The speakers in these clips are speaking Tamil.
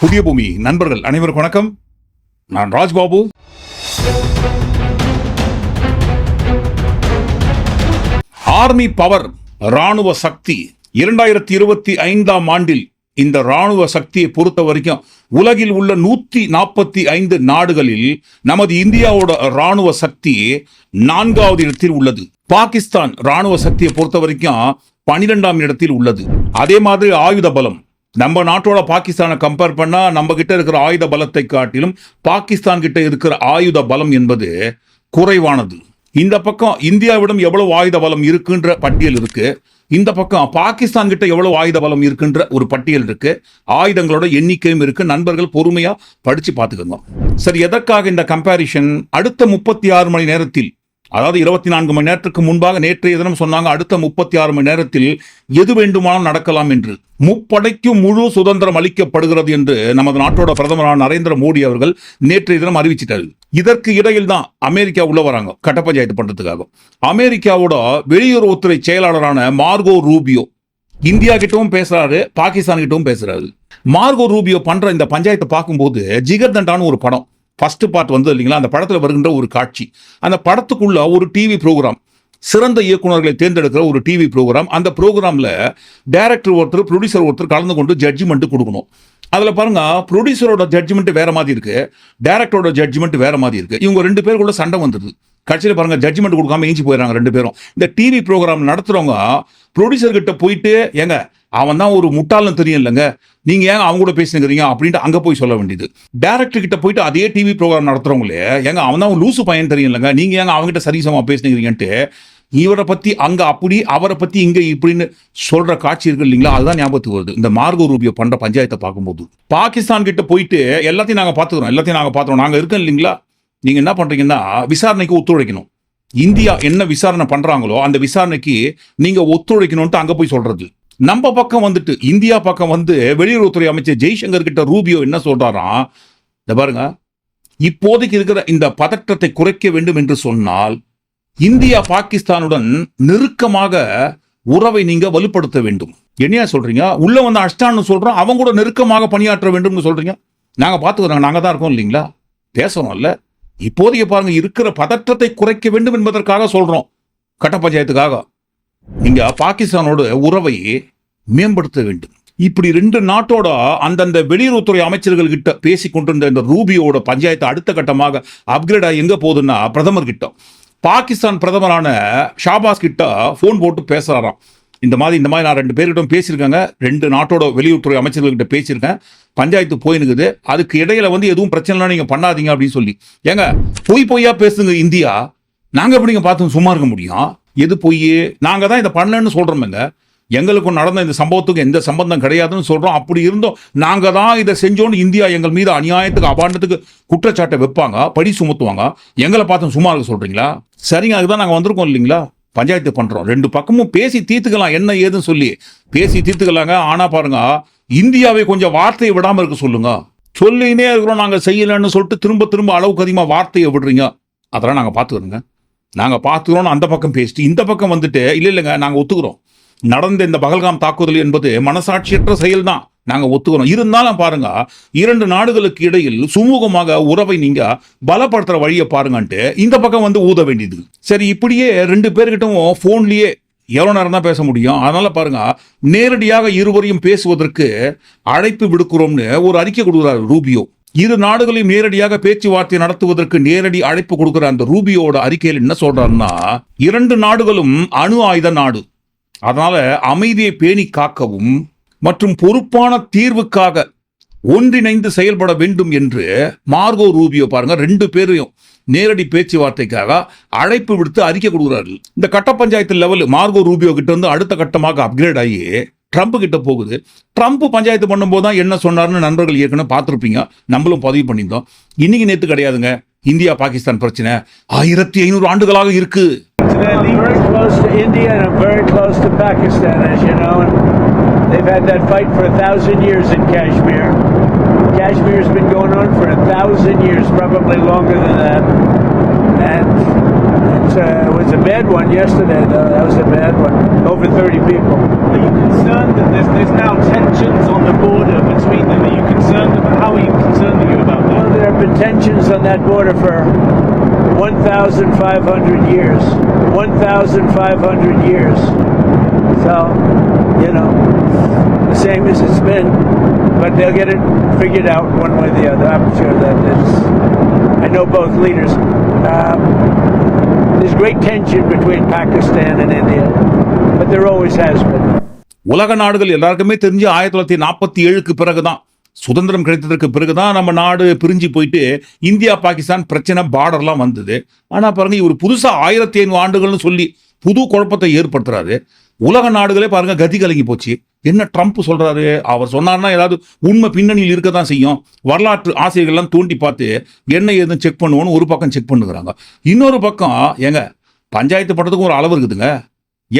புதிய பூமி. நண்பர்கள் அனைவருக்கும் வணக்கம். நான் ராஜ்பாபு. ஆர்மி பவர் ராணுவ சக்தி. இரண்டாயிரத்தி இருபத்தி ஐந்தாம் ஆண்டில் இந்த ராணுவ சக்தியை பொறுத்த வரைக்கும் உலகில் உள்ள நூத்தி நாற்பத்தி ஐந்து நாடுகளில் நமது இந்தியாவோட ராணுவ சக்தி நான்காவது இடத்தில் உள்ளது. பாகிஸ்தான் ராணுவ சக்தியை பொறுத்த வரைக்கும் பனிரெண்டாம் இடத்தில் உள்ளது. அதே மாதிரி ஆயுத பலம். நம்ம நாட்டோட பாகிஸ்தானை கம்பேர் பண்ணா நம்ம கிட்ட இருக்கிற ஆயுத பலத்தை காட்டிலும் பாகிஸ்தான் கிட்ட இருக்கிற ஆயுத பலம் என்பது குறைவானது. இந்த பக்கம் இந்தியாவிடம் எவ்வளவு ஆயுத பலம் இருக்குன்ற பட்டியல் இருக்கு. இந்த பக்கம் பாகிஸ்தான் கிட்ட எவ்வளவு ஆயுத பலம் இருக்குன்ற ஒரு பட்டியல் இருக்கு. ஆயுதங்களோட எண்ணிக்கையும் இருக்கு. நண்பர்கள் பொறுமையா படிச்சு பார்த்துக்கோங்க. சரி எதற்காக இந்த கம்பாரிஷன் அடுத்த முப்பத்தி ஆறு மணி நேரத்தில் அதாவது இருபத்தி நான்கு மணி நேரத்துக்கு முன்பாக நேற்றைய தினம் சொன்னாங்க அடுத்த முப்பத்தி ஆறு மணி நேரத்தில் எது வேண்டுமானாலும் நடக்கலாம் என்று. முப்படைக்கும் முழு சுதந்திரம் அளிக்கப்படுகிறது என்று நமது நாட்டோட பிரதமரான நரேந்திர மோடி அவர்கள் நேற்றைய தினம் அறிவிச்சிட்டாரு. இதற்கு இடையில் தான் அமெரிக்கா உள்ள வராங்க கட்ட பஞ்சாயத்து பண்றதுக்காக. அமெரிக்காவோட வெளியுறவுத்துறை செயலாளரான மார்கோ ரூபியோ இந்தியா கிட்டவும் பேசுறாரு பாகிஸ்தான் கிட்டவும் பேசுறாரு. மார்கோ ரூபியோ பண்ற இந்த பஞ்சாயத்தை பார்க்கும்போது ஜிகர் தண்டான்னு ஒரு படம். ஃபர்ஸ்ட் பார்ட் வந்து இல்லைங்களா? அந்த படத்தில் வருகின்ற ஒரு காட்சி. அந்த படத்துக்குள்ள ஒரு டிவி ப்ரோக்ராம் சிறந்த இயக்குனர்களை தேர்ந்தெடுக்கிற ஒரு டிவி ப்ரோக்ராம் அந்த ப்ரோக்ராமில் டைரக்டர் ஒருத்தர் ப்ரொடியூசர் ஒருத்தர் கலந்து கொண்டு ஜட்ஜ்மெண்ட்டு கொடுக்கணும். அதில் பாருங்க ப்ரொடியூசரோட ஜட்ஜ்மெண்ட் வேற மாதிரி இருக்கு. டேரக்டரோட ஜட்ஜ்மெண்ட் வேற மாதிரி இருக்கு. இவங்க ரெண்டு பேருக்குள்ள சண்டை வந்துடுது. கடைசியில் பாருங்க ஜட்ஜ்மெண்ட் கொடுக்காம ஏஞ்சி போயிடறாங்க ரெண்டு பேரும். இந்த டிவி ப்ரோக்ராம் நடத்துறவங்க ப்ரொடியூசர்கிட்ட போயிட்டு ஏங்க அவன் தான் ஒரு முட்டாள்னு தெரியும் இல்லைங்க நீங்க ஏன் அவங்க கூட பேசுங்கிறீங்க அப்படின்ட்டு அங்கே போய் சொல்ல வேண்டியது. டேரக்டர் கிட்ட போயிட்டு அதே டிவி ப்ரோக்ராம் நடத்துறவங்களே ஏங்க அவன் தான் லூசு பையன் தெரியும் இல்லைங்க நீங்க ஏங்க அவங்ககிட்ட சரிசமாக பேசுங்கிறீங்கன்ட்டு இவரை பத்தி அங்க அப்படி அவரை பத்தி இங்க இப்படின்னு சொல்ற காட்சி இருக்கு இல்லைங்களா? அதுதான் ஞாபகத்துக்கு வருது. இந்த மார்க ரூபியோ பண்ற பஞ்சாயத்தை பார்க்கும்போது. பாகிஸ்தான் கிட்ட போயிட்டு எல்லாத்தையும் நாங்கள் பார்த்துக்கிறோம் எல்லாத்தையும் நாங்கள் பார்த்துறோம் நாங்கள் இருக்கோம் இல்லைங்களா? நீங்கள் என்ன பண்ணுறீங்கன்னா விசாரணைக்கு ஒத்துழைக்கணும். இந்தியா என்ன விசாரணை பண்ணுறாங்களோ அந்த விசாரணைக்கு நீங்கள் ஒத்துழைக்கணும்ட்டு அங்கே போய் சொல்கிறது நம்ம பக்கம் வந்துட்டு இந்தியா பக்கம் வந்து வெளியுறவுத்துறை அமைச்சர் ஜெய்சங்கர் கிட்ட ரூபியோ என்ன சொல்கிறாராம் இந்த பாருங்க. இப்போதைக்கு இருக்கிற இந்த பதற்றத்தை குறைக்க வேண்டும் என்று சொன்னால் இந்தியா பாகிஸ்தானுடன் நெருக்கமாக உறவை நீங்க வலுப்படுத்த வேண்டும். என்னையா சொல்றீங்க? உள்ள வந்து அஷ்டான்னு சொல்றோம் அவங்க கூட நெருக்கமாக பணியாற்ற வேண்டும்னு சொல்றீங்க. நாங்க பாத்துக்கிறோம் நாங்க தான் இருக்கோம் இல்லைங்களா? பேசணும்ல இப்போதைய பாருங்க இருக்கிற பதற்றத்தை குறைக்க வேண்டும் என்பதற்காக சொல்றோம். கட்ட பஞ்சாயத்துக்காக. நீங்க பாகிஸ்தானோட உறவை மேம்படுத்த வேண்டும். இப்படி ரெண்டு நாட்டோட அந்தந்த வெளியுறவுத்துறை அமைச்சர்கள் கிட்ட பேசி கொண்டிருந்த இந்த ரூபியோட பஞ்சாயத்து அடுத்த கட்டமாக அப்கிரேட் ஆகி எங்க போகுதுன்னா பிரதமர் கிட்ட பாகிஸ்தான் பிரதமரான ஷாபாஸ் கிட்ட ஃபோன் போட்டு பேசுறாராம். இந்த மாதிரி இந்த மாதிரி நான் ரெண்டு பேர்கிட்ட பேசியிருக்காங்க. ரெண்டு நாட்டோட வெளியுறவுத்துறை அமைச்சர்கள்கிட்ட பேசியிருக்கேன். பஞ்சாயத்து போயினுக்குது அதுக்கு இடையில வந்து எதுவும் பிரச்சனைலாம் நீங்க பண்ணாதீங்க அப்படின்னு சொல்லி. ஏங்க பொய் பொய்யா பேசுங்க இந்தியா. நாங்க எப்படிங்க பார்த்து சும்மா இருக்க முடியும்? எது பொய்? நாங்க தான் இதை பண்ணலன்னு சொல்றோமேங்க. எங்களுக்கும் நடந்த இந்த சம்பவத்துக்கு எந்த சம்பந்தம் கிடையாதுன்னு சொல்றோம். அப்படி இருந்தோம். நாங்க தான் இதை செஞ்சோன்னு இந்தியா எங்கள் மீது அநியாயத்துக்கு அபாண்டத்துக்கு குற்றச்சாட்டை வைப்பாங்க படி சுமத்துவாங்க. எங்களை பார்த்து சும்மா இருக்க சொல்றீங்களா? சரிங்க அதுதான் நாங்கள் வந்திருக்கோம் இல்லைங்களா? பஞ்சாயத்து பண்ணுறோம் ரெண்டு பக்கமும் பேசி தீர்த்துக்கலாம் என்ன ஏதுன்னு சொல்லி பேசி தீர்த்துக்கலாங்க. ஆனால் பாருங்க இந்தியாவை கொஞ்சம் வார்த்தையை விடாமல் இருக்க சொல்லுங்க. சொல்லினே இருக்கிறோம் நாங்கள் செய்யலைன்னு சொல்லிட்டு திரும்ப திரும்ப அளவுக்கு அதிகமாக வார்த்தையை விடுறீங்க. அதெல்லாம் நாங்கள் பார்த்துக்கிறோங்க. நாங்கள் பார்த்துக்கிறோம்னு அந்த பக்கம் பேசிட்டு இந்த பக்கம் வந்துட்டு இல்லை இல்லைங்க நாங்கள் ஒத்துக்கிறோம். நடந்த இந்த பகல்காம் தாக்குதல் என்பது மனசாட்சியற்ற செயல்தான். நாங்கள் ஒத்துக்கிறோம் இருந்தாலும் பாருங்க இரண்டு நாடுகளுக்கு இடையில் சுமூகமாக உறவை நீங்க பலப்படுத்துற வழியை பாருங்கன்ட்டு இந்த பக்கம் வந்து ஊத வேண்டியது. சரி இப்படியே ரெண்டு பேர்கிட்டவும் ஃபோன்லேயே எவ்வளோ நேரம் தான் பேச முடியும்? அதனால பாருங்க நேரடியாக இருவரையும் பேசுவதற்கு அழைப்பு விடுக்கிறோம்னு ஒரு அறிக்கை கொடுக்குறாரு ரூபியோ. இரு நாடுகளையும் நேரடியாக பேச்சுவார்த்தை நடத்துவதற்கு நேரடி அழைப்பு கொடுக்கிற அந்த ரூபியோட அறிக்கையில் என்ன சொல்றாருன்னா இரண்டு நாடுகளும் அணு ஆயுத நாடு. அதனால அமைதியை பேணி காக்கவும் மற்றும் பொறுப்பான தீர்வுக்காக ஒன்றிணைந்து செயல்பட வேண்டும் என்று மார்கோ ரூபியோ பாருங்க ரெண்டு பேரையும் நேரடி பேச்சுவார்த்தைக்காக அழைப்பு விடுத்து அறிக்கை கொடுக்குறாரு இந்த கட்ட பஞ்சாயத்து லெவல் மார்கோ ரூபியோ கிட்ட இருந்து அடுத்த கட்டமாக அப்கிரேட் ஆகி ட்ரம்ப் கிட்ட போகுது. ட்ரம்ப் பஞ்சாயத்து பண்ணும்போது தான் என்ன சொன்னார்னு நண்பர்கள் ஏற்கனவே பார்த்துருப்பீங்க. நம்மளும் பதிவு பண்ணியிருந்தோம். இன்னைக்கு நேற்று கிடையாதுங்க. இந்தியா பாகிஸ்தான் பிரச்சனை. ஆயிரத்தி ஐநூறு ஆண்டுகளாக இருக்கு. They've had that fight for a thousand years in Kashmir. Kashmir's been going on for a thousand years, probably longer than that. And uh, it was a bad one yesterday, though. That was a bad one. Over 30 people. Are you concerned that there's, there's now tensions on the border between them? Are you concerned about how are you concerned are you about that? Well, there have been tensions on that border for 1,500 years. 1,500 years. So, you know, the same as it's been, but they'll get it figured out one way or the other. I'm sure that it's. I know both leaders. Um, there's great tension between Pakistan and India, but there always has been. உலக நாடுகள் எல்லாருக்குமே தெரிஞ்சு ஆயிரத்தி தொள்ளாயிரத்தி நாற்பத்தி ஏழுக்கு பிறகுதான் சுதந்திரம் கிடைத்ததற்கு பிறகுதான் நம்ம நாடு பிரிஞ்சு போயிட்டு இந்தியா பாகிஸ்தான் பிரச்சனை பார்டர்லாம் வந்தது ஆனால் பாருங்க இவர் புதுசாக ஆயிரத்தி ஐநூறு ஆண்டுகள்னு சொல்லி புது குழப்பத்தை ஏற்படுத்துறாரு உலக நாடுகளே பாருங்க கதி கலங்கி போச்சு. என்ன ட்ரம்ப் சொல்றாரு? அவர் சொன்னார்னா ஏதாவது உண்மை பின்னணியில் இருக்க தான் செய்யும். வரலாற்று ஆசிரியர்கள்லாம் தூண்டி பார்த்து என்ன ஏதுன்னு செக் பண்ணுவோன்னு ஒரு பக்கம் செக் பண்ணுகிறாங்க. இன்னொரு பக்கம் ஏங்க பஞ்சாயத்து பட்டத்துக்கும் ஒரு அளவு இருக்குதுங்க.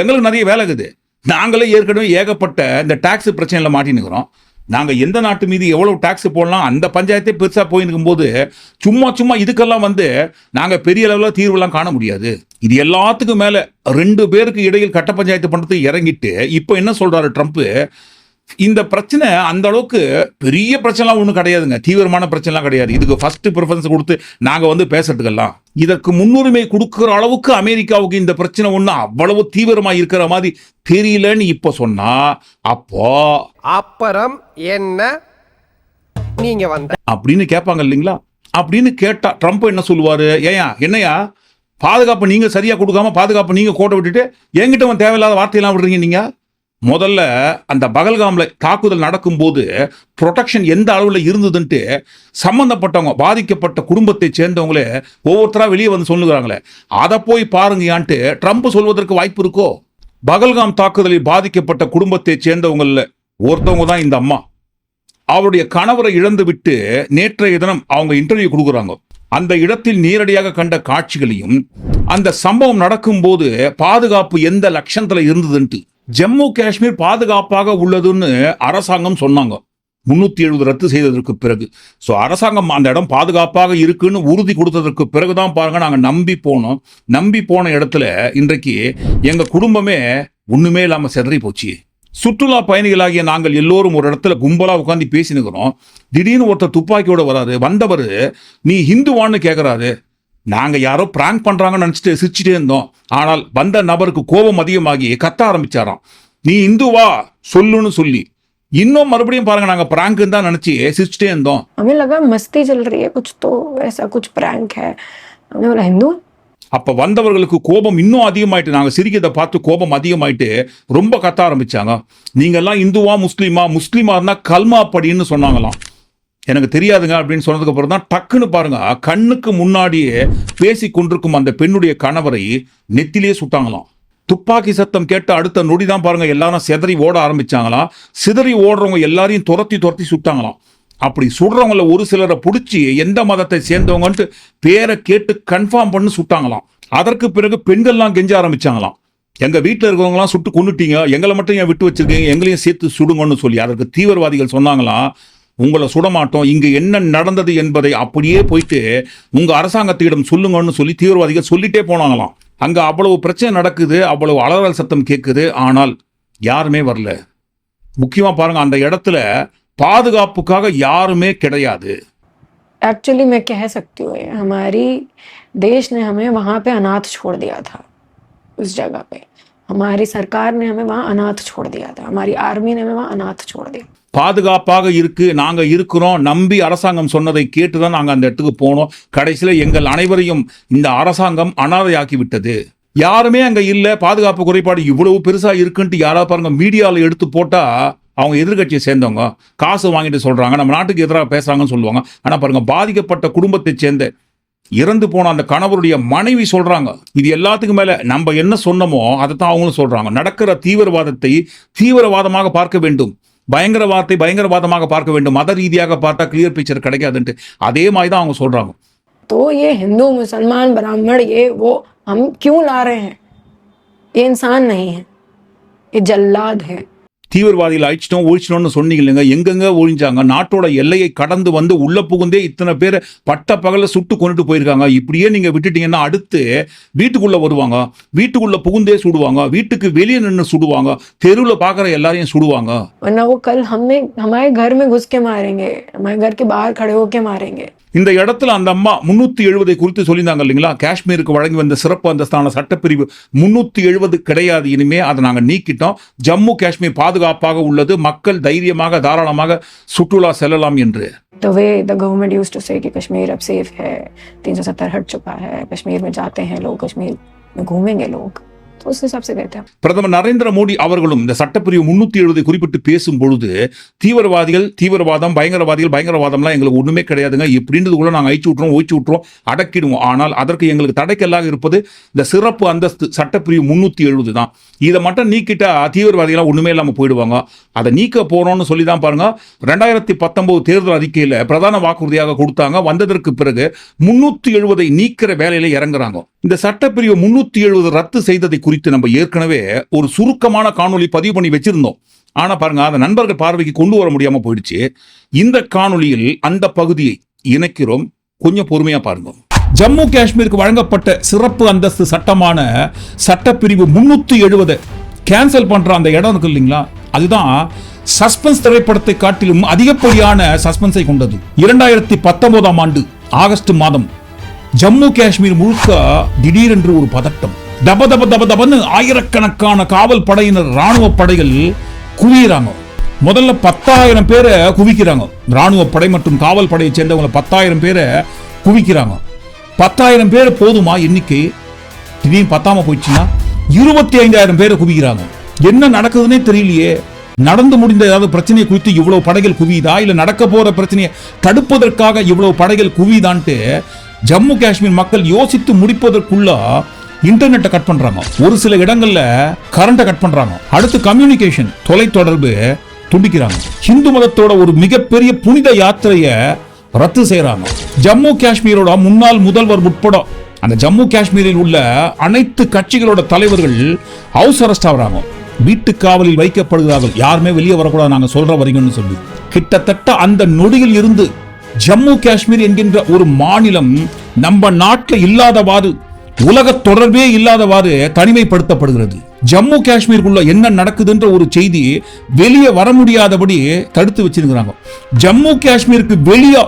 எங்களுக்கு நிறைய வேலை இருக்குது. நாங்களே ஏற்கனவே ஏகப்பட்ட இந்த டாக்ஸ் பிரச்சனையில் மாட்டினுக்கிறோம் நாங்கள் எந்த நாட்டு மீது எவ்வளவு டேக்ஸ் போடலாம் அந்த பஞ்சாயத்தே பெருசாக போயிருக்கும் போது சும்மா சும்மா இதுக்கெல்லாம் வந்து நாங்கள் பெரிய அளவில் தீர்வுலாம் காண முடியாது. இது எல்லாத்துக்கும் மேலே ரெண்டு பேருக்கு இடையில் கட்ட பஞ்சாயத்து பண்ணுறது இறங்கிட்டு இப்போ என்ன சொல்கிறாரு ட்ரம்ப் இந்த பிரச்சனை அந்த அளவுக்கு பெரிய பிரச்சனைலாம் ஒன்றும் கிடையாதுங்க. தீவிரமான பிரச்சனைலாம் கிடையாது. இதுக்கு ஃபர்ஸ்ட் ப்ரிஃபரன்ஸ் கொடுத்து நாங்கள் வந்து பேசுறதுக்கெல்லாம். இதற்கு முன்னுரிமை கொடுக்குற அளவுக்கு அமெரிக்காவுக்கு இந்த பிரச்சனை ஒன்று அவ்வளவு தீவிரமா இருக்கிற மாதிரி தெரியலன்னு இப்போ சொன்னா அப்போ அப்புறம் என்ன? நீங்க வந்த அப்படின்னு கேட்பாங்க இல்லைங்களா? அப்படின்னு கேட்டா ட்ரம்ப் என்ன சொல்லுவாரு? ஏயா என்னையா பாதுகாப்பு நீங்க சரியா கொடுக்காம பாதுகாப்பு நீங்க கோட்டை விட்டுட்டு என்கிட்ட தேவையில்லாத வார்த்தையெல்லாம் விடுறீங்க நீங்க? முதல்ல அந்த பகல்காம்ல தாக்குதல் நடக்கும்போது ப்ரொடெக்ஷன் எந்த அளவில் இருந்ததுன்ட்டு சம்மந்தப்பட்டவங்க பாதிக்கப்பட்ட குடும்பத்தை சேர்ந்தவங்களே ஒவ்வொருத்தராக வெளியே வந்து சொல்லுகிறாங்களே. அதை போய் பாருங்கயான்ட்டு ட்ரம்ப் சொல்வதற்கு வாய்ப்பு இருக்கோ? பகல்காம் தாக்குதலில் பாதிக்கப்பட்ட குடும்பத்தை சேர்ந்தவங்களில் ஒருத்தவங்க தான் இந்த அம்மா. அவருடைய கணவரை இழந்து விட்டு நேற்றைய தினம் அவங்க இன்டர்வியூ கொடுக்குறாங்க. அந்த இடத்தில் நேரடியாக கண்ட காட்சிகளையும் அந்த சம்பவம் நடக்கும்போது பாதுகாப்பு எந்த லட்சத்தில் இருந்ததுன்ட்டு ஜம்மு காஷ்மீர் பாதுகாப்பாக உள்ளதுன்னு அரசாங்கம் சொன்னாங்க. முந்நூற்றி எழுபது ரத்து செய்ததற்கு பிறகு. ஸோ அரசாங்கம் அந்த இடம் பாதுகாப்பாக இருக்குன்னு உறுதி கொடுத்ததற்கு பிறகு தான் பாருங்கள் நாங்கள் நம்பி போனோம். நம்பி போன இடத்துல இன்றைக்கு எங்கள் குடும்பமே ஒன்றுமே இல்லாமல் செதறி போச்சு. சுற்றுலா பயணிகளாகிய நாங்கள் எல்லோரும் ஒரு இடத்துல கும்பலாக உட்காந்து பேசினுக்கிறோம். திடீர்னு ஒருத்தர் துப்பாக்கியோட வராரு. வந்தவர் நீ ஹிந்துவான்னு கேட்கறாரு நாங்க யாரோ பிராங்க் பண்றாங்கன்னு நினைச்சிட்டு சிரிச்சிட்டே இருந்தோம் ஆனால் வந்த நபருக்கு கோபம் அதிகமாகி கத்த ஆரம்பிச்சாராம் நீ இந்துவா சொல்லுன்னு சொல்லி இன்னும் மறுபடியும் பாருங்க நாங்க பிராங்க் தான் நினைச்சு சிரிச்சிட்டே இருந்தோம் हमें लगा मस्ती चल रही है कुछ तो ऐसा कुछ प्रैंक है हमने बोला हिंदू அப்ப வந்தவர்களுக்கு கோபம் இன்னும் அதிகமாயிட்டு நாங்க சிரிக்கிறதை பார்த்து கோபம் அதிகமாயிட்டு ரொம்ப கத்த ஆரம்பிச்சாங்க நீங்க எல்லாம் இந்துவா முஸ்லீமா முஸ்லீமா இருந்தா கல்மா படின்னு சொன்னாங்களாம் எனக்கு தெரியாதுங்க அப்படின்னு சொன்னதுக்கு அப்புறம் தான் டக்குன்னு பாருங்க கண்ணுக்கு முன்னாடியே பேசி கொண்டிருக்கும் அந்த பெண்ணுடைய கணவரை நெத்திலேயே சுட்டாங்களாம். துப்பாக்கி சத்தம் கேட்டு அடுத்த நொடி தான் பாருங்க எல்லாரும் சிதறி ஓட ஆரம்பிச்சாங்களாம். சிதறி ஓடுறவங்க எல்லாரையும் துரத்தி துரத்தி சுட்டாங்களாம். அப்படி சுடுறவங்கள ஒரு சிலரை பிடிச்சி எந்த மதத்தை சேர்ந்தவங்கன்ட்டு பேரை கேட்டு கன்ஃபார்ம் பண்ணி சுட்டாங்களாம். அதற்கு பிறகு பெண்கள்லாம் கெஞ்ச ஆரம்பிச்சாங்களாம். எங்கள் வீட்டில் இருக்கிறவங்களாம் சுட்டு கொண்டுட்டீங்க எங்களை மட்டும் ஏன் விட்டு வச்சிருக்கீங்க எங்களையும் சேர்த்து சுடுங்கன்னு சொல்லி. அதற்கு தீவிரவாதிகள் சொன்னாங்களாம் உங்களை சுடமாட்டோம் இங்க என்ன நடந்தது என்பதை அப்படியே போயிட்டு உங்க அரசாங்கத்திடம் சொல்லுங்கன்னு சொல்லி தீவிரவாதிகள் சொல்லிட்டே போனாங்களாம் அங்க அவ்வளவு பிரச்சனை நடக்குது அவ்வளவு அலறல் சத்தம் கேட்குது ஆனால் யாருமே வரல முக்கியமா பாருங்க அந்த இடத்துல பாதுகாப்புக்காக யாருமே கிடையாது एक्चुअली मैं कह सकती हूँ ये, हमारी देश ने हमें वहाँ पे अनाथ छोड़ दिया था उस जगह पे हमारी सरकार ने हमें वहाँ अनाथ छोड़ दिया था हमारी आर्मी ने हमें वहाँ अनाथ छोड़ दिया பாதுகாப்பாக இருக்கு நாங்க இருக்கிறோம் நம்பி அரசாங்கம் சொன்னதை கேட்டுதான் நாங்க அந்த இடத்துக்கு போனோம். கடைசியில் எங்கள் அனைவரையும் இந்த அரசாங்கம் அனாதையாக்கி விட்டது யாருமே அங்க இல்ல பாதுகாப்பு குறைபாடு இவ்வளவு பெருசா இருக்குன்ட்டு யாராவது பாருங்க மீடியாவில் எடுத்து போட்டா அவங்க எதிர்கட்சியை சேர்ந்தவங்க காசு வாங்கிட்டு சொல்றாங்க நம்ம நாட்டுக்கு எதிராக பேசுறாங்கன்னு சொல்லுவாங்க. ஆனா பாருங்க பாதிக்கப்பட்ட குடும்பத்தை சேர்ந்த இறந்து போன அந்த கணவருடைய மனைவி சொல்றாங்க. இது எல்லாத்துக்கும் மேல நம்ம என்ன சொன்னமோ அதை தான் அவங்களும் சொல்றாங்க. நடக்கிற தீவிரவாதத்தை தீவிரவாதமாக பார்க்க வேண்டும். பயங்கரவாதத்தை பயங்கரவாதமாக பார்க்க வேண்டும் மத ரீதியாக பார்த்தா கிளியர் பிக்சர் கிடைக்காதுன்ட்டு அதே மாதிரி தான் அவங்க சொல்றாங்க तो ये हिंदू मुसलमान ब्राह्मण ये वो हम क्यों ला रहे हैं ये इंसान नहीं है ये जल्लाद है தீவிரவாதிகள் அழிச்சிட்டோம் ஒழிச்சிட்டோம்னு சொன்னீங்க இல்லைங்க எங்கெங்க ஒழிஞ்சாங்க நாட்டோட எல்லையை கடந்து வந்து உள்ள புகுந்தே இத்தனை பேர் பட்ட பகல சுட்டு கொண்டுட்டு போயிருக்காங்க இப்படியே நீங்க விட்டுட்டீங்கன்னா அடுத்து வீட்டுக்குள்ள வருவாங்க வீட்டுக்குள்ள புகுந்தே சுடுவாங்க வீட்டுக்கு வெளியே நின்று சுடுவாங்க தெருவில் பார்க்குற எல்லாரையும் சுடுவாங்க वरना वो कल हमें हमारे घर में घुस के मारेंगे हमारे घर के बाहर खड़े होके मारेंगे இந்த இடத்துல அந்த அம்மா முன்னூத்தி எழுபதை குறித்து சொல்லியிருந்தாங்க இல்லைங்களா காஷ்மீருக்கு வழங்கி வந்த சிறப்பு அந்தஸ்தான சட்டப்பிரிவு முன்னூத்தி எழுபது கிடையாது இனிமே அதை நாங்க நீக்கிட்டோம் ஜம்மு காஷ்மீர் பாதுகாப்பாக உள்ளது மக்கள் தைரியமாக தாராளமாக சுற்றுலா செல்லலாம் என்று the way the government used to say कि कश्मीर अब सेफ है तीन सौ सत्तर हट चुका है कश्मीर में जाते हैं लोग कश्मीर में घूमेंगे लोग பிரதமர் நரேந்திர மோடி அவர்களும் இந்த சட்டப்பிரிவு முன்னூத்தி எழுபது குறிப்பிட்டு பேசும் பொழுது தீவிரவாதிகள் தீவிரவாதம் பயங்கரவாதிகள் பயங்கரவாதம்லாம் எங்களுக்கு ஒண்ணுமே கிடையாதுங்க. இப்படின்றது கூட நாங்கள் அழிச்சு விட்டுறோம் ஒழிச்சு விட்டுறோம் அடக்கிடுவோம். ஆனால் அதற்கு எங்களுக்கு தடைக்கல்லாக இருப்பது இந்த சிறப்பு அந்தஸ்து சட்டப்பிரிவு முன்னூத்தி எழுபது தான். இதை மட்டும் நீக்கிட்டா தீவிரவாதிகளாம் ஒண்ணுமே இல்லாமல் போயிடுவாங்க. அதை நீக்க போறோம்னு சொல்லி தான் பாருங்க. ரெண்டாயிரத்தி பத்தொன்பது தேர்தல் அறிக்கையில் பிரதான வாக்குறுதியாக கொடுத்தாங்க. வந்ததற்கு பிறகு முன்னூத்தி எழுபதை நீக்கிற வேலையில இறங்குறாங்க. இந்த சட்டப்பிரிவு முன்னூத்தி எழுபது ரத்து செய்ததை குறித்து நம்ம ஏற்கனவே ஒரு சுருக்கமான காணொளி பதிவு பண்ணி வச்சிருந்தோம். ஆனா பாருங்க அந்த நண்பர்கள் பார்வைக்கு கொண்டு வர முடியாமல் போயிடுச்சு. இந்த காணொளியில் அந்த பகுதியை இணைக்கிறோம். கொஞ்சம் பொறுமையா பாருங்க. ஜம்மு காஷ்மீருக்கு வழங்கப்பட்ட சிறப்பு அந்தஸ்து சட்டமான சட்டப்பிரிவு முன்னூத்தி எழுபது கேன்சல் பண்ற அந்த இடம் இருக்கு இல்லைங்களா? அதுதான் சஸ்பென்ஸ் திரைப்படத்தை காட்டிலும் அதிகப்படியான சஸ்பென்ஸை கொண்டது. இரண்டாயிரத்தி பத்தொன்பதாம் ஆண்டு ஆகஸ்ட் மாதம் ஜம்மு காஷ்மீர் முழுக்க திடீரென்று ஒரு பதட்டம். தப தப தப தபன்னு ஆயிரக்கணக்கான காவல் படையினர் ராணுவ படைகள் குவியறாங்க. முதல்ல பத்தாயிரம் பேரை குவிக்கிறாங்க. ராணுவ படை மற்றும் காவல் படையை சேர்ந்தவங்களை பத்தாயிரம் பேரை குவிக்கிறாங்க. பத்தாயிரம் பேர் போதுமா எண்ணிக்கை? திடீர்னு பத்தாம போயிடுச்சுன்னா இருபத்தி ஐந்தாயிரம் பேரை குவிக்கிறாங்க. என்ன நடக்குதுன்னே தெரியலையே. நடந்து முடிந்த ஏதாவது பிரச்சனையை குறித்து இவ்வளவு படைகள் குவியுதா? இல்ல நடக்க போற பிரச்சனையை தடுப்பதற்காக இவ்வளவு படைகள் குவியுதான்ட்டு ஜம்மு காஷ்மீர் மக்கள் யோசித்து முடிப்பதற்குள்ள இன்டர்நெட்டை கட் பண்றாங்க. ஒரு சில இடங்கள்ல கரண்ட்டை கட் பண்றாங்க. அடுத்து கம்யூனிகேஷன் தொலைத்தொடர்பு துண்டிக்கிறாங்க. ஹிந்து மதத்தோட ஒரு மிகப்பெரிய புனித யாத்திரையை ரத்து செய்யறாங்க ஜம்மு காஷ்மீரோட முன்னாள் முதல்வர் உட்பட அந்த ஜம்மு காஷ்மீரில் உள்ள அனைத்து கட்சிகளோட தலைவர்கள் ஹவுஸ் அரெஸ்ட் ஆகிறாங்க. வீட்டு காவலில் வைக்கப்படுகிறார்கள். யாருமே வெளியே வரக்கூடாது நாங்கள் சொல்ற வரீங்கன்னு சொல்லி. கிட்டத்தட்ட அந்த நொடியில் இருந்து ஜம்மு காஷ்மீர் என்கின்ற ஒரு மாநிலம் நம்ம நாட்டில் இல்லாதவாறு உலக தொடர்பே இல்லாதவாறு தனிமைப்படுத்தப்படுகிறது. ஜம்மு காஷ்மீருக்குள்ள என்ன நடக்குதுன்ற ஒரு செய்தி வெளியே வர முடியாதபடி தடுத்து வச்சிருக்கிறாங்க. ஜம்மு காஷ்மீருக்கு வெளியே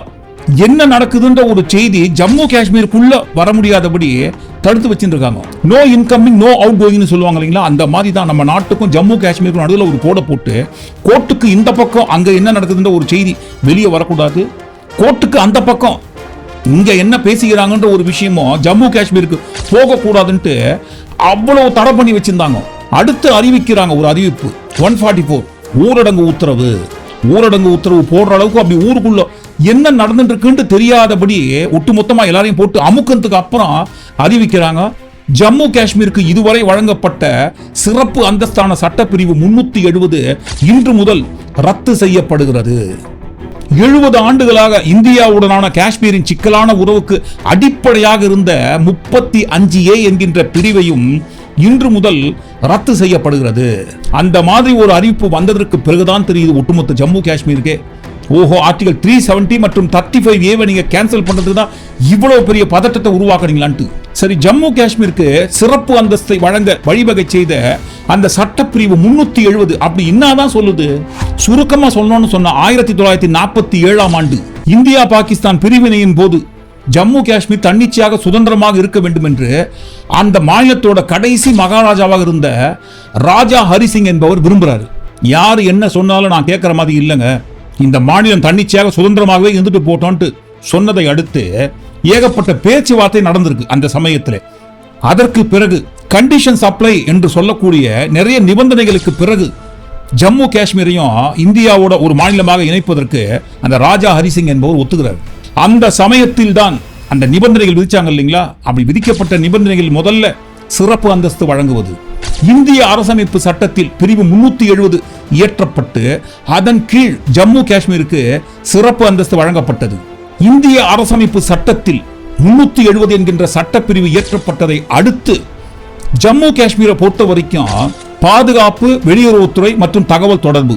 என்ன நடக்குதுன்ற ஒரு செய்தி ஜம்மு காஷ்மீருக்குள்ள வர முடியாதபடி தடுத்து வச்சிருக்காங்க. நோ இன்கமிங் நோ அவுட் கோயிங்னு சொல்லுவாங்க இல்லைங்களா? அந்த மாதிரி தான் நம்ம நாட்டுக்கும் ஜம்மு காஷ்மீருக்கும் நடுவில் ஒரு கோடை போட்டு கோர்ட்டுக்கு இந்த பக்கம் அங்கே என்ன நடக்குதுன்ற ஒரு செய்தி வெளியே வரக்கூடாது. கோர்ட்டுக்கு அந்த பக்கம் இங்க என்ன பேசிக்கிறாங்கன்ற ஒரு விஷயமும் ஜம்மு காஷ்மீருக்கு போகக்கூடாதுன்ட்டு அவ்வளவு தடை பண்ணி வச்சிருந்தாங்க. அடுத்து அறிவிக்கிறாங்க ஒரு அறிவிப்பு. ஒன் ஃபார்ட்டி ஃபோர் ஊரடங்கு உத்தரவு. ஊரடங்கு உத்தரவு போடுற அளவுக்கு அப்படி ஊருக்குள்ள என்ன நடந்துட்டு இருக்குன்னு தெரியாதபடி ஒட்டுமொத்தமா எல்லாரையும் போட்டு அமுக்கத்துக்கு அப்புறம் அறிவிக்கிறாங்க. ஜம்மு காஷ்மீருக்கு இதுவரை வழங்கப்பட்ட சிறப்பு அந்தஸ்தான சட்டப்பிரிவு முன்னூத்தி எழுபது இன்று முதல் ரத்து செய்யப்படுகிறது. எழுபது ஆண்டுகளாக இந்தியாவுடனான காஷ்மீரின் சிக்கலான உறவுக்கு அடிப்படையாக இருந்த முப்பத்தி அஞ்சு ஏ என்கின்ற பிரிவையும் இன்று முதல் ரத்து செய்யப்படுகிறது. அந்த மாதிரி ஒரு அறிவிப்பு வந்ததற்கு பிறகுதான் தெரியுது ஒட்டுமொத்த ஜம்மு காஷ்மீருக்கே. ஓஹோ ஆர்டிகல் த்ரீ செவன்டி மற்றும் தேர்ட்டி ஃபைவ் ஏவை நீங்கள் கேன்சல் பண்ணுறது தான் இவ்வளோ பெரிய பதட்டத்தை உருவாக்குறீங்களான்ட்டு சரி ஜம்மு காஷ்மீருக்கு சிறப்பு அந்தஸ்தை வழங்க வழிவகை செய்த அந்த சட்டப்பிரிவு முன்னூற்றி எழுபது அப்படி என்னதான் சொல்லுது? சுருக்கமாக சொல்லணும்னு சொன்ன ஆயிரத்தி தொள்ளாயிரத்தி நாற்பத்தி ஏழாம் ஆண்டு இந்தியா பாகிஸ்தான் பிரிவினையின் போது ஜம்மு காஷ்மீர் தன்னிச்சையாக சுதந்திரமாக இருக்க வேண்டும் என்று அந்த மாநிலத்தோட கடைசி மகாராஜாவாக இருந்த ராஜா ஹரிசிங் என்பவர் விரும்புகிறாரு யார் என்ன சொன்னாலும் நான் கேட்குற மாதிரி இல்லைங்க. இந்த மாநிலம் தன்னிச்சையாக சுதந்திரமாகவே இருந்துட்டு போட்டோன்ட்டு சொன்னதை அடுத்து ஏகப்பட்ட பேச்சுவார்த்தை நடந்திருக்கு அந்த சமயத்தில். அதற்கு பிறகு கண்டிஷன் சப்ளை என்று சொல்லக்கூடிய நிறைய நிபந்தனைகளுக்கு பிறகு ஜம்மு காஷ்மீரையும் இந்தியாவோட ஒரு மாநிலமாக இணைப்பதற்கு அந்த ராஜா ஹரிசிங் என்பவர் ஒத்துக்கிறார். அந்த சமயத்தில் தான் அந்த நிபந்தனைகள் விதிச்சாங்க இல்லைங்களா? அப்படி விதிக்கப்பட்ட நிபந்தனைகள் முதல்ல சிறப்பு அந்தஸ்து வழங்குவது. இந்திய அரசமைப்பு சட்டத்தில் பிரிவு முன்னூத்தி எழுபது இயற்றப்பட்டு அதன் கீழ் ஜம்மு காஷ்மீருக்கு சிறப்பு அந்தஸ்து வழங்கப்பட்டது. இந்திய அரசமைப்பு சட்டத்தில் முன்னூத்தி எழுபது என்கின்ற சட்டப்பிரிவு இயற்றப்பட்டதை அடுத்து ஜம்மு காஷ்மீரை பொறுத்த வரைக்கும் பாதுகாப்பு வெளியுறவுத்துறை மற்றும் தகவல் தொடர்பு.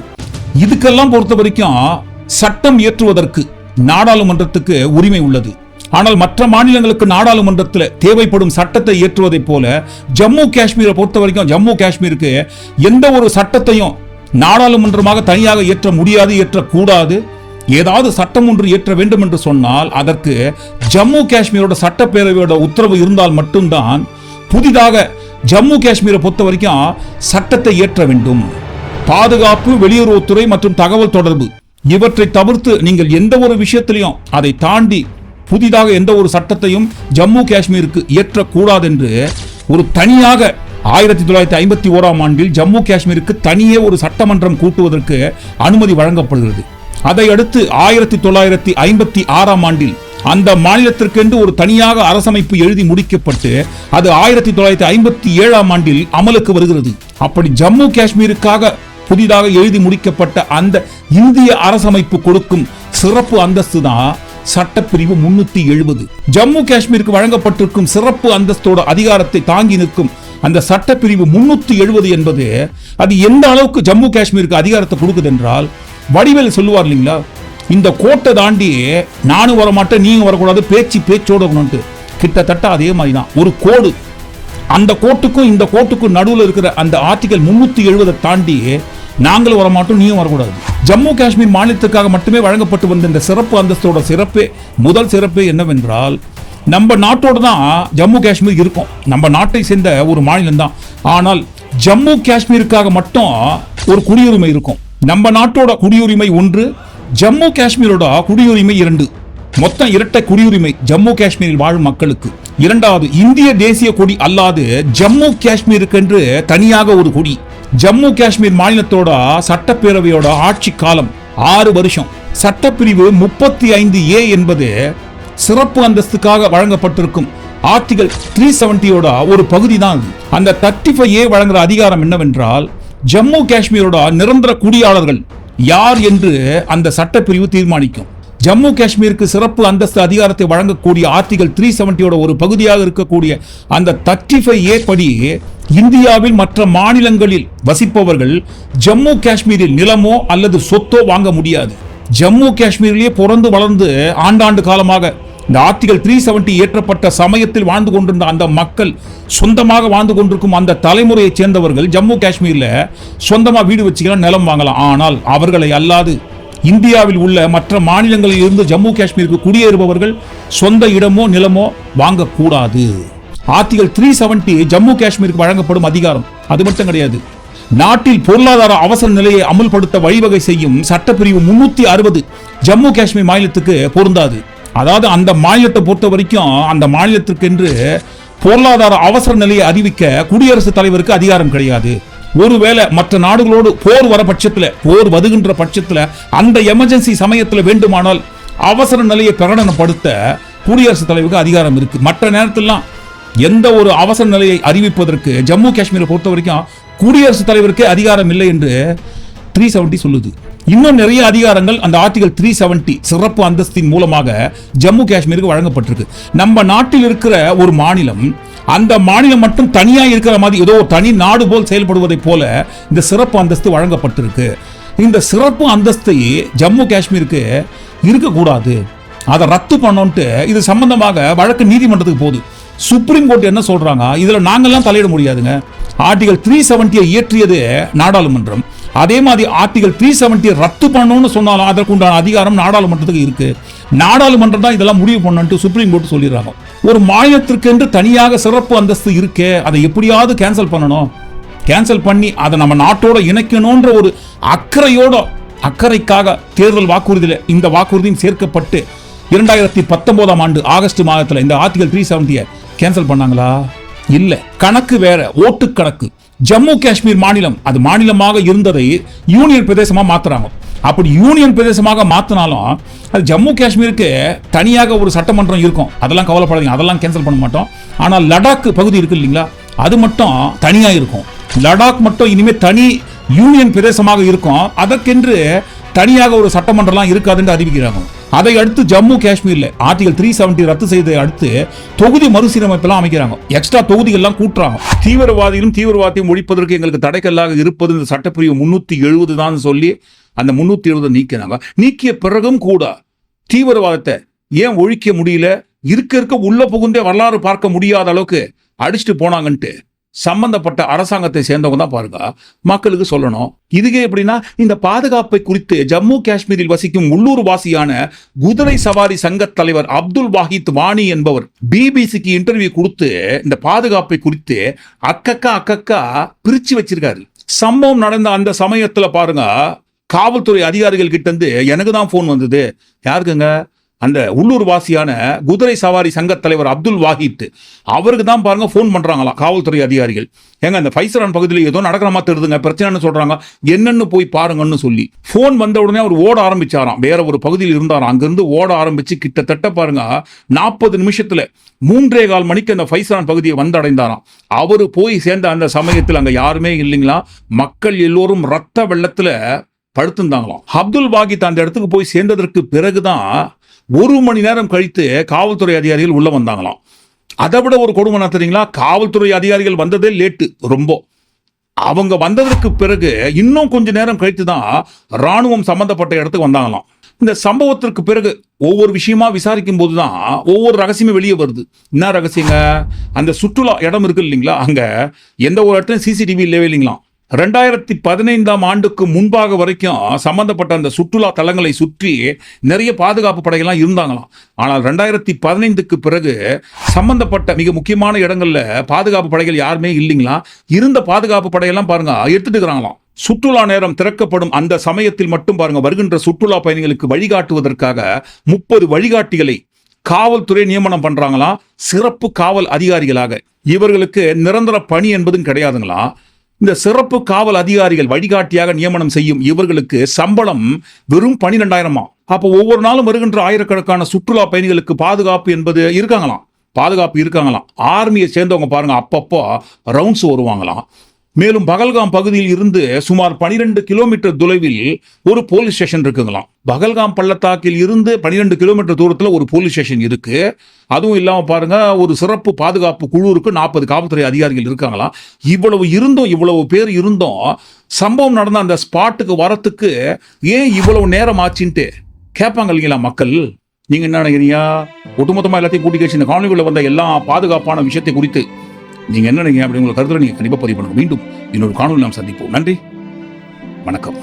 இதுக்கெல்லாம் பொறுத்த வரைக்கும் சட்டம் இயற்றுவதற்கு நாடாளுமன்றத்துக்கு உரிமை உள்ளது. ஆனால் மற்ற மாநிலங்களுக்கு நாடாளுமன்றத்தில் தேவைப்படும் சட்டத்தை இயற்றுவதைப் போல ஜம்மு காஷ்மீரை பொறுத்த வரைக்கும் ஜம்மு காஷ்மீருக்கு எந்த ஒரு சட்டத்தையும் நாடாளுமன்றமாக தனியாக இயற்ற முடியாது இயற்றக்கூடாது ஏதாவது சட்டம் ஒன்று இயற்ற வேண்டும் என்று சொன்னால் அதற்கு ஜம்மு காஷ்மீரோட சட்டப்பேரவையோட உத்தரவு இருந்தால் மட்டும்தான் புதிதாக ஜம்மு காஷ்மீரை பொறுத்த வரைக்கும் சட்டத்தை இயற்ற வேண்டும். பாதுகாப்பு வெளியுறவுத்துறை மற்றும் தகவல் தொடர்பு இவற்றை தவிர்த்து நீங்கள் எந்த ஒரு விஷயத்திலையும் அதை தாண்டி புதிதாக எந்த ஒரு சட்டத்தையும் ஜம்மு காஷ்மீருக்கு இயற்றக்கூடாது என்று ஒரு தனியாக ஆயிரத்தி தொள்ளாயிரத்தி ஐம்பத்தி ஓராம் ஆண்டில் ஜம்மு காஷ்மீருக்கு தனியே ஒரு சட்டமன்றம் கூட்டுவதற்கு அனுமதி வழங்கப்படுகிறது. அதை அடுத்து ஆயிரத்தி தொள்ளாயிரத்தி ஐம்பத்தி ஆறாம் ஆண்டில் அந்த மாநிலத்திற்கென்று ஒரு தனியாக அரசமைப்பு எழுதி முடிக்கப்பட்டு அது ஆயிரத்தி தொள்ளாயிரத்தி ஐம்பத்தி ஏழாம் ஆண்டில் அமலுக்கு வருகிறது. அப்படி ஜம்மு காஷ்மீருக்காக புதிதாக எழுதி முடிக்கப்பட்ட அந்த இந்திய அரசமைப்பு கொடுக்கும் சிறப்பு அந்தஸ்து தான் சட்டப்பிரிவு முன்னூத்தி எழுபது. ஜம்மு காஷ்மீருக்கு வழங்கப்பட்டிருக்கும் சிறப்பு அந்தஸ்தோட அதிகாரத்தை தாங்கி நிற்கும் அந்த சட்டப்பிரிவு முன்னூத்தி எழுபது என்பது அது எந்த அளவுக்கு ஜம்மு காஷ்மீருக்கு அதிகாரத்தை கொடுக்குது என்றால் வடிவேல் சொல்லுவார் இல்லைங்களா? இந்த கோட்டை தாண்டி நானும் வரமாட்டேன் நீங்க வரக்கூடாது பேச்சு பேச்சோட இருக்கணும்ட்டு கிட்டத்தட்ட அதே மாதிரி தான் ஒரு கோடு. அந்த கோட்டுக்கும் இந்த கோட்டுக்கும் நடுவில் இருக்கிற அந்த ஆர்டிகல் முன்னூத்தி எழுபதை தாண்டி நாங்களும் வரமாட்டோம் நீயும் வரக்கூடாது. ஜம்மு காஷ்மீர் மாநிலத்துக்காக மட்டுமே வழங்கப்பட்டு வந்த இந்த சிறப்பு அந்தஸ்தோட சிறப்பே முதல் சிறப்பே என்னவென்றால் நம்ம நாட்டோடு தான் ஜம்மு காஷ்மீர் இருக்கும். நம்ம நாட்டை சேர்ந்த ஒரு மாநிலம் தான். ஆனால் ஜம்மு காஷ்மீருக்காக மட்டும் ஒரு குடியுரிமை இருக்கும். நம்ம நாட்டோட குடியுரிமை ஒன்று ஜம்மு காஷ்மீரோட குடியுரிமை இரண்டு. மொத்தம் இரட்டை குடியுரிமை ஜம்மு காஷ்மீரில் வாழும் மக்களுக்கு. இரண்டாவது இந்திய தேசிய கொடி அல்லாது ஜம்மு காஷ்மீருக்கு என்று தனியாக ஒரு கொடி. ஜம்மு காஷ்மீர் மாநிலத்தோட சட்டப்பேரவையோட ஆட்சி காலம் ஆறு வருஷம். சட்டப்பிரிவு முப்பத்தி ஐந்து ஏ என்பது சிறப்பு அந்தஸ்துக்காக வழங்கப்பட்டிருக்கும். ஆர்டிகல் த்ரீ செவன்டியோட ஒரு பகுதி தான் அந்த தேர்ட்டி ஃபைவ் ஏ வழங்குற அதிகாரம் என்னவென்றால் ஜம்மு காஷ்மீரோட நிரந்தர குடியாளர்கள் யார் என்று அந்த சட்டப்பிரிவு தீர்மானிக்கும். ஜம்மு காஷ்மீருக்கு சிறப்பு அந்தஸ்து அதிகாரத்தை வழங்கக்கூடிய ஆர்டிகல் த்ரீ செவன்டியோட ஒரு பகுதியாக இருக்கக்கூடிய அந்த தேர்ட்டி ஃபைவ் ஏ படி இந்தியாவில் மற்ற மாநிலங்களில் வசிப்பவர்கள் ஜம்மு காஷ்மீரில் நிலமோ அல்லது சொத்தோ வாங்க முடியாது. ஜம்மு காஷ்மீரிலேயே பிறந்து வளர்ந்து ஆண்டாண்டு காலமாக இந்த ஆர்டிகல் த்ரீ செவன்டி ஏற்றப்பட்ட சமயத்தில் வாழ்ந்து கொண்டிருந்த அந்த மக்கள் சொந்தமாக வாழ்ந்து கொண்டிருக்கும் அந்த தலைமுறையைச் சேர்ந்தவர்கள் ஜம்மு காஷ்மீரில் சொந்தமாக வீடு வச்சுக்கலாம் நிலம் வாங்கலாம். ஆனால் அவர்களை அல்லாது இந்தியாவில் உள்ள மற்ற மாநிலங்களில் இருந்து ஜம்மு காஷ்மீருக்கு குடியேறுபவர்கள் சொந்த இடமோ நிலமோ வாங்கக்கூடாது. ஆர்டிகல் த்ரீ செவன்டி ஜம்மு காஷ்மீருக்கு வழங்கப்படும் அதிகாரம். அது மட்டும் கிடையாது. நாட்டில் பொருளாதார அவசர நிலையை அமல்படுத்த வழிவகை செய்யும் சட்டப்பிரிவு முன்னூத்தி அறுபது ஜம்மு காஷ்மீர் மாநிலத்துக்கு பொருந்தாது. அதாவது அந்த மாநிலத்தை பொறுத்த வரைக்கும் அந்த மாநிலத்திற்கென்று பொருளாதார அவசர நிலையை அறிவிக்க குடியரசுத் தலைவருக்கு அதிகாரம் கிடையாது. ஒருவேளை மற்ற நாடுகளோடு போர் வர பட்சத்தில் போர் வருகின்ற பட்சத்தில் அந்த எமர்ஜென்சி சமயத்தில் வேண்டுமானால் அவசர நிலையை பிரகடனப்படுத்த குடியரசுத் தலைவருக்கு அதிகாரம் இருக்கு. மற்ற நேரத்திலாம் எந்த ஒரு அவசர நிலையை அறிவிப்பதற்கு ஜம்மு காஷ்மீரை பொறுத்த வரைக்கும் குடியரசுத் தலைவருக்கே அதிகாரம் இல்லை என்று த்ரீ செவன்டி சொல்லுது. இன்னும் நிறைய அதிகாரங்கள் அந்த ஆர்டிகல் த்ரீ செவன்டி சிறப்பு அந்தஸ்தின் மூலமாக ஜம்மு காஷ்மீருக்கு வழங்கப்பட்டிருக்கு. நம்ம நாட்டில் இருக்கிற ஒரு மாநிலம் அந்த மாநிலம் மட்டும் தனியாக இருக்கிற மாதிரி ஏதோ தனி நாடு போல் செயல்படுவதைப் போல இந்த சிறப்பு அந்தஸ்து வழங்கப்பட்டிருக்கு. இந்த சிறப்பு அந்தஸ்தை ஜம்மு காஷ்மீருக்கு இருக்கக்கூடாது. அதை ரத்து பண்ணோன்ட்டு இது சம்பந்தமாக வழக்கு நீதிமன்றத்துக்கு போகுது. சுப்ரீம் கோர்ட் என்ன சொல்றாங்க? இதுல நாங்கள்லாம் தலையிட முடியாதுங்க. ஆர்டிகல் த்ரீ செவன்ட்டியை இயற்றியது நாடாளுமன்றம். அதே மாதிரி ஆர்டிகல் த்ரீ செவன்டியை ரத்து பண்ணணும்னு சொன்னாலும் அதற்குண்டான அதிகாரம் நாடாளுமன்றத்துக்கு இருக்கு. நாடாளுமன்றம் தான் இதெல்லாம் முடிவு பண்ணன்ட்டு சுப்ரீம் கோர்ட் சொல்லிடுறாங்க. ஒரு மாநிலத்திற்கென்று தனியாக சிறப்பு அந்தஸ்து இருக்கே அதை எப்படியாவது கேன்சல் பண்ணணும்? கேன்சல் பண்ணி அதை நம்ம நாட்டோட இணைக்கணுன்ற ஒரு அக்கறையோட அக்கறைக்காக தேர்தல் வாக்குறுதியில் இந்த வாக்குறுதியும் சேர்க்கப்பட்டு இரண்டாயிரத்தி பத்தொன்பதாம் ஆண்டு ஆகஸ்ட் மாதத்தில் இந்த ஆர்டிகல் த்ரீ செவன்ட்டியை கேன்சல் பண்ணாங்களா? இல்லை. கணக்கு வேற ஓட்டு கணக்கு. ஜம்மு காஷ்மீர் மாநிலம் அது மாநிலமாக இருந்ததை யூனியன் பிரதேசமாக மாத்துறாங்க. அப்படி யூனியன் பிரதேசமாக மாத்தினாலும் அது ஜம்மு காஷ்மீருக்கு தனியாக ஒரு சட்டமன்றம் இருக்கும். அதெல்லாம் கவலைப்படாதீங்க அதெல்லாம் கேன்சல் பண்ண மாட்டோம். ஆனால் லடாக் பகுதி இருக்கு இல்லைங்களா அது மட்டும் தனியாக இருக்கும். லடாக் மட்டும் இனிமேல் தனி யூனியன் பிரதேசமாக இருக்கும். அதற்கென்று தனியாக ஒரு சட்டமன்றம்லாம் இருக்காதுன்னு அறிவிக்கிறாங்க. அதை அடுத்து ஜம்மு காஷ்மீர்ல ஆர்டிகல் த்ரீ செவன்டி ரத்து செய்ததை அடுத்து தொகுதி மறுசீரமைப்பெல்லாம் அமைக்கிறாங்க. எக்ஸ்ட்ரா தொகுதிகள்லாம் கூட்டுறாங்க. தீவிரவாதிகளும் தீவிரவாதத்தையும் ஒழிப்பதற்கு எங்களுக்கு தடைக்கல்லாக இருப்பது இந்த சட்டப்பிரிவு முன்னூத்தி எழுபது தான் சொல்லி அந்த முன்னூத்தி எழுபது நீக்கினாங்க. நீக்கிய பிறகும் கூட தீவிரவாதத்தை ஏன் ஒழிக்க முடியல? இருக்க இருக்க உள்ள புகுந்தே வரலாறு பார்க்க முடியாத அளவுக்கு அடிச்சுட்டு போனாங்கன்ட்டு. சம்பந்தப்பட்ட அரசாங்கத்தை சேர்ந்தவங்க தான் பாருங்க. மக்களுக்கு சொல்லணும். இதுக்கே எப்படின்னா இந்த பாதுகாப்பை குறித்து ஜம்மு காஷ்மீரில் வசிக்கும் உள்ளூர் வாசியான குதிரை சவாரி சங்க தலைவர் அப்துல் வாஹித் வாணி என்பவர் பிபிசிக்கு இன்டர்வியூ கொடுத்து இந்த பாதுகாப்பை குறித்து அக்கக்கா அக்கக்கா பிரிச்சு வச்சிருக்காரு. சம்பவம் நடந்த அந்த சமயத்துல பாருங்க காவல்துறை அதிகாரிகள் கிட்ட இருந்து எனக்கு தான் ஃபோன் வந்தது. யாருக்குங்க? அந்த உள்ளூர் வாசியான குதிரை சவாரி சங்க தலைவர் அப்துல் வாஹித் அவருக்கு தான் பாருங்க ஃபோன் பண்ணுறாங்களாம் காவல்துறை அதிகாரிகள். ஏங்க அந்த ஃபைசரான் பகுதியில் ஏதோ நடக்கிற மாதிரி தெரியுதுங்க பிரச்சனைன்னு சொல்றாங்க என்னன்னு போய் பாருங்கன்னு சொல்லி. ஃபோன் வந்த உடனே அவர் ஓட ஆரம்பிச்சாராம் வேற ஒரு பகுதியில் இருந்தாராம் அங்கிருந்து ஓட ஆரம்பிச்சு கிட்டத்தட்ட பாருங்க நாற்பது நிமிஷத்துல மூன்றே கால் மணிக்கு அந்த ஃபைசரான் பகுதியை வந்தடைந்தாராம். அவர் போய் சேர்ந்த அந்த சமயத்தில் அங்க யாருமே இல்லைங்களா மக்கள் எல்லோரும் ரத்த வெள்ளத்துல படுத்திருந்தாங்களாம். அப்துல் வாகித் அந்த இடத்துக்கு போய் சேர்ந்ததற்கு பிறகுதான் ஒரு மணி நேரம் கழித்து காவல்துறை அதிகாரிகள் உள்ள வந்தாங்களாம். அதை விட ஒரு கொடுமை தெரியுங்களா? காவல்துறை அதிகாரிகள் வந்ததே லேட்டு ரொம்ப. அவங்க வந்ததற்கு பிறகு இன்னும் கொஞ்ச நேரம் கழித்து தான் ராணுவம் சம்பந்தப்பட்ட இடத்துக்கு வந்தாங்களாம். இந்த சம்பவத்திற்கு பிறகு ஒவ்வொரு விஷயமா விசாரிக்கும் போது தான் ஒவ்வொரு ரகசியமும் வெளியே வருது. என்ன ரகசியங்க? அந்த சுற்றுலா இடம் இருக்கு இல்லைங்களா? அங்கே எந்த ஒரு இடத்துலையும் சிசிடிவி இல்லவே இல்லைங்களாம். ரெண்டாயிரத்தி பதினைந்தாம் ஆண்டுக்கு முன்பாக வரைக்கும் சம்பந்தப்பட்ட அந்த சுற்றுலா தலங்களை சுற்றி நிறைய பாதுகாப்பு படைகள்லாம் இருந்தாங்களாம். ஆனால் ரெண்டாயிரத்தி பதினைந்துக்கு பிறகு சம்பந்தப்பட்ட மிக முக்கியமான இடங்கள்ல பாதுகாப்பு படைகள் யாருமே இல்லைங்களா? இருந்த பாதுகாப்பு படையெல்லாம் பாருங்க எடுத்துட்டுக்கிறாங்களாம். சுற்றுலா நேரம் திறக்கப்படும் அந்த சமயத்தில் மட்டும் பாருங்க வருகின்ற சுற்றுலா பயணிகளுக்கு வழிகாட்டுவதற்காக முப்பது வழிகாட்டிகளை காவல்துறை நியமனம் பண்றாங்களாம். சிறப்பு காவல் அதிகாரிகளாக. இவர்களுக்கு நிரந்தர பணி என்பதும் கிடையாதுங்களா இந்த சிறப்பு காவல் அதிகாரிகள் வழிகாட்டியாக நியமனம் செய்யும் இவர்களுக்கு சம்பளம் வெறும் பனிரெண்டாயிரமா அப்போ ஒவ்வொரு நாளும் வருகின்ற ஆயிரக்கணக்கான சுற்றுலா பயணிகளுக்கு பாதுகாப்பு என்பது இருக்காங்களாம். பாதுகாப்பு இருக்காங்களாம். ஆர்மியை சேர்ந்தவங்க பாருங்க அப்பப்போ ரவுண்ட்ஸ் வருவாங்களாம் மேலும் பகல்காம் பகுதியில் இருந்து சுமார் 12 கிலோமீட்டர் தொலைவில் ஒரு போலீஸ் ஸ்டேஷன் இருக்குங்களாம். பகல்காம் பள்ளத்தாக்கில் இருந்து 12 கிலோமீட்டர் தூரத்தில் ஒரு போலீஸ் ஸ்டேஷன் இருக்கு. அதுவும் இல்லாமல் பாருங்க ஒரு சிறப்பு பாதுகாப்பு குழுவுக்கு நாற்பது காவல்துறை அதிகாரிகள் இருக்காங்களாம். இவ்வளவு இருந்தும் இவ்வளவு பேர் இருந்தும். சம்பவம் நடந்த அந்த ஸ்பாட்டுக்கு வரத்துக்கு ஏன் இவ்வளவு நேரம் ஆச்சுன்ட்டு கேட்பாங்க இல்லைங்களா மக்கள்? நீங்க என்ன நினைக்கிறீங்க? ஒட்டுமொத்தமா எல்லாத்தையும் கூட்டி கழிச்சு இந்த காலனிக்குள்ள வந்த எல்லா பாதுகாப்பான விஷயத்தை குறித்து நீங்க என்ன நினைக்கிறீங்க அப்படி உங்களை கருத்துல நீங்க கண்டிப்பா பதிவு பண்ணுங்க. மீண்டும் இன்னொரு காணொலி நாம் சந்திப்போம். நன்றி. வணக்கம்.